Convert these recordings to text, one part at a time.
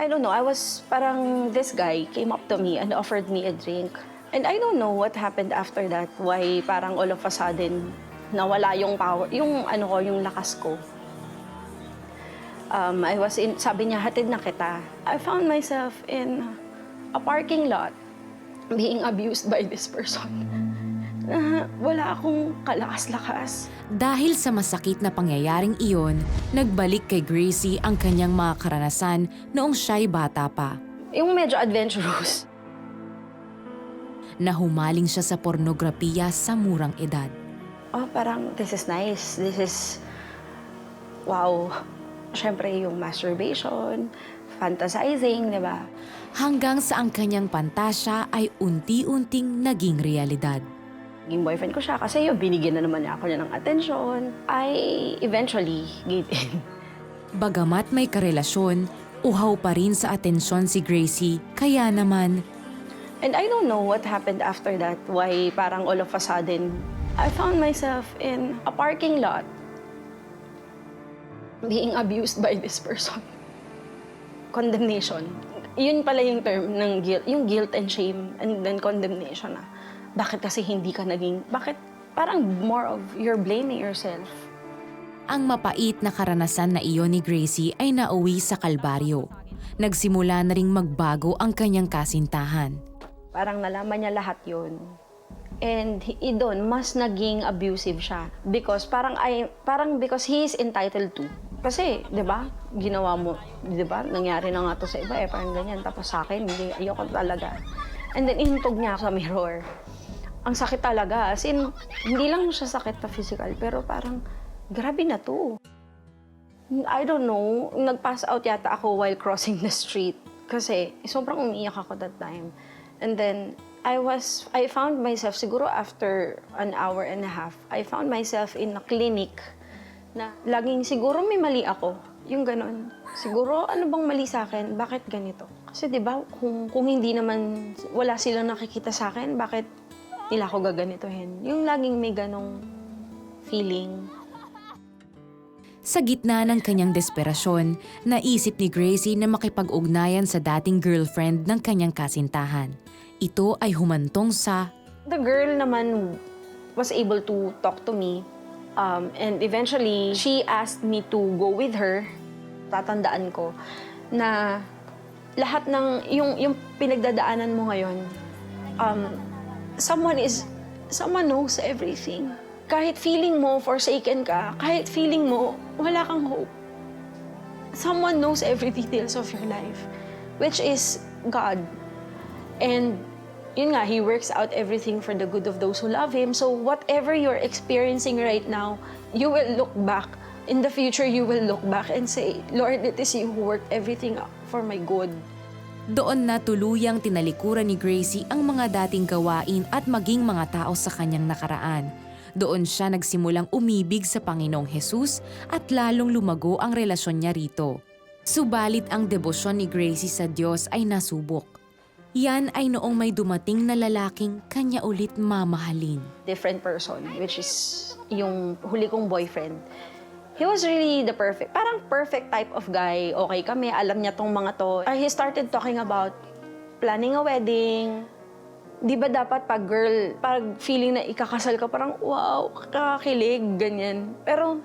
I don't know, I was parang this guy came up to me and offered me a drink. And I don't know what happened after that, why parang all of a sudden nawala yung power, yung ano ko, yung lakas ko. Um, I was in, sabi niya, hatid na kita. I found myself in a parking lot being abused by this person. Na wala akong kalakas-lakas. Dahil sa masakit na pangyayaring iyon, nagbalik kay Gracie ang kanyang mga karanasan noong siya'y bata pa. Yung medyo adventurous. na humaling siya sa pornografiya sa murang edad. Oh, parang this is nice. This is, wow. Siyempre yung masturbation, fantasizing, di ba? Hanggang sa ang kanyang pantasya ay unti-unting naging realidad. Naging boyfriend ko siya kasi yung binigyan na naman niya ako niya ng attention. I eventually gave in. Bagamat may karelasyon, uhaw pa rin sa atensyon si Gracie, kaya naman And I don't know what happened after that. Why parang all of a sudden, I found myself in a parking lot being abused by this person. Condemnation. Yun pala yung term ng guilt, yung guilt and shame and then condemnation na. Bakit kasi hindi ka naging, bakit parang more of you're blaming yourself. ang mapait na karanasan na iyon ni Gracie ay nauwi sa Kalbaryo. Nagsimula na ring magbago ang kanyang kasintahan. Parang nalaman niya lahat yun. And hi- doon, mas naging abusive siya. Because parang, ay, parang because he is entitled to. Kasi, di ba, ginawa mo, di ba, nangyari na nga to sa iba eh, parang ganyan. Tapos sa akin, hindi, ayoko talaga. And then, ihintog niya ako sa mirror. Ang sakit talaga. As in, hindi lang siya sakit na physical, pero parang, grabe na to. I don't know, nag-pass out yata ako while crossing the street. Kasi sobrang umiiyak ako that time. And then, I was, I found myself, siguro after an hour and a half, I found myself in a clinic na laging siguro may mali ako. Yung ganon. Siguro, ano bang mali sa akin? Bakit ganito? Kasi di ba kung, kung hindi naman, wala silang nakikita sa akin, bakit nila ako gaganituhin? Yung laging may ganong feeling. Sa gitna ng kanyang desperasyon, naisip ni Gracie na makipag-ugnayan sa dating girlfriend ng kanyang kasintahan. Ito ay humantong sa The girl naman was able to talk to me. Um, and eventually, she asked me to go with her. Tatandaan ko na lahat ng, yung, yung pinagdadaanan mo ngayon, um, someone is, someone knows everything. Kahit feeling mo forsaken ka, kahit feeling mo wala kang hope, someone knows every details of your life, which is God. And yun nga, He works out everything for the good of those who love Him. So whatever you're experiencing right now, you will look back. In the future, you will look back and say, Lord, it is you who worked everything for my good. Doon na tuluyang tinalikuran ni Gracie ang mga dating gawain at maging mga tao sa kanyang nakaraan. Doon siya nagsimulang umibig sa Panginoong Hesus at lalong lumago ang relasyon niya rito. Subalit ang debosyon ni Gracie sa Diyos ay nasubok. Yan ay noong may dumating na lalaking kanya ulit mamahalin. different person, which is yung huli kong boyfriend. He was really the perfect, parang perfect type of guy. Okay kami, alam niya tong mga to. Uh, he started talking about planning a wedding. Di ba dapat pag girl, pag feeling na ikakasal ka, parang wow, kakakilig, ganyan. Pero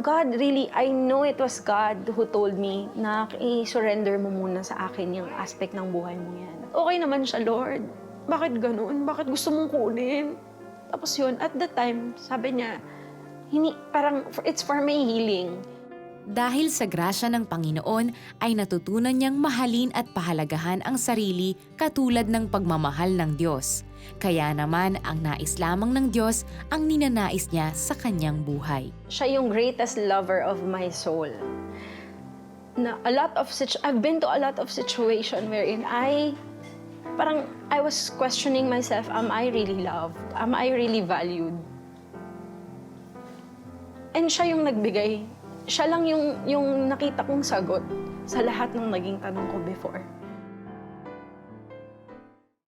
God really, I know it was God who told me na i-surrender mo muna sa akin yung aspect ng buhay mo yan. Okay naman siya, Lord. Bakit ganun? Bakit gusto mong kunin? Tapos yun, at the time, sabi niya, hini, parang it's for my healing. Dahil sa grasya ng Panginoon ay natutunan niyang mahalin at pahalagahan ang sarili katulad ng pagmamahal ng Diyos. Kaya naman ang nais lamang ng Diyos ang ninanais niya sa kanyang buhay. Siya yung greatest lover of my soul. Na a lot of situ- I've been to a lot of situation wherein I parang I was questioning myself, am I really loved? Am I really valued? And siya yung nagbigay. Siya lang yung, yung nakita kong sagot sa lahat ng naging tanong ko before.